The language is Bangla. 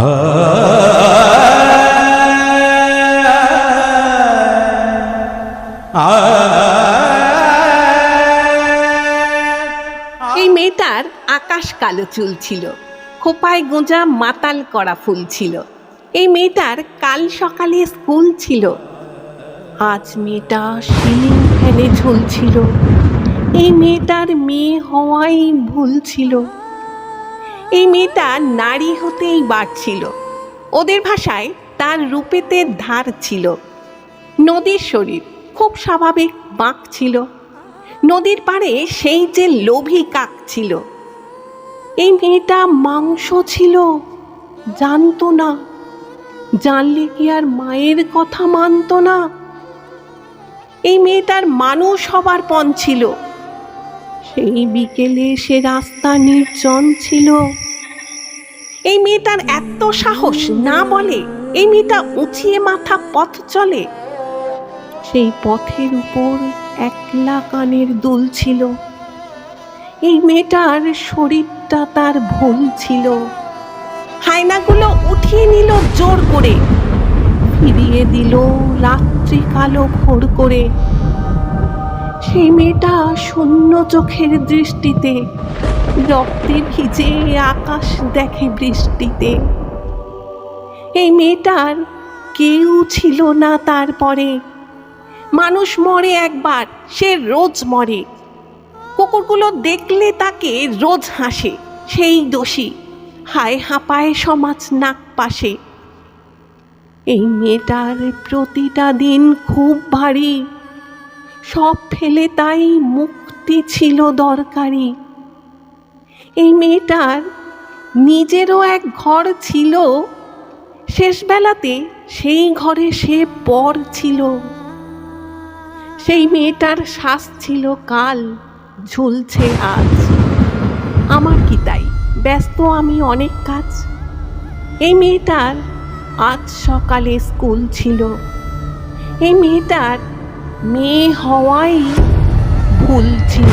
এই মেয়েটার আকাশ কালো চুল ছিল, খোপায় গোঁজা মাতাল করা ফুল ছিল। এই মেয়েটার কাল সকালে স্কুল ছিল। আজ মেয়েটা সিলিং ফ্যানে ঝুলছিল। এই মেয়েটার মেয়ে হওয়াই ভুল ছিল। এই মেয়েটা নারী হতেই বাড়ছিল। ওদের ভাষায় তার রূপেতে ধার ছিল। নদীর শরীর খুব স্বাভাবিক বাঁক ছিল। নদীর পাড়ে সেই যে লোভী কাক ছিল। এই মেয়েটা মাংস ছিল, জানতো না। জানলে কি আর মায়ের কথা মানতো না? এই মেয়েটার মানুষ হবার পণ ছিল। সেই বিকেলে সে রাস্তা নির্জন ছিল। এই মেয়েটার এত সাহস না বলে, এই মেয়েটা উঁচিয়ে মাথা পথ চলে। সেই পথের উপর একলা কানের দুল ছিল। এই মেয়েটার শরীরটা তার ভুল ছিল। হায়নাগুলো উঠিয়ে নিল জোর করে। ফিরিয়ে দিল রাত্রি কালো ভোর করে। সেই মেয়েটা শূন্য চোখের দৃষ্টিতে। রক্তে ভিজে আকাশ দেখে বৃষ্টিতে। এই মেয়েটার কেউ ছিল না তারপরে। মানুষ মরে একবার, সে রোজ মরে। কুকুরগুলো দেখলে তাকে রোজ হাসে, সেই দোষী। হায় হাঁপায় সমাজ নাক পাশে। এই মেয়েটার প্রতিটা দিন খুব ভারী। সব ফেলে তাই মুক্তি ছিল দরকারি। এই মেয়েটার নিজেরও এক ঘর ছিল, শেষবেলাতে সেই ঘরে সে পর ছিল। সেই মেয়েটার শ্বাস ছিল, কাল ঝুলছে আজ। আমার কি তাই? ব্যস্ত আমি অনেক কাজ। এই মেয়েটার আজ সকালে স্কুল ছিল। এই মেয়েটার মেয়ে হওয়াই ভুল ছিল।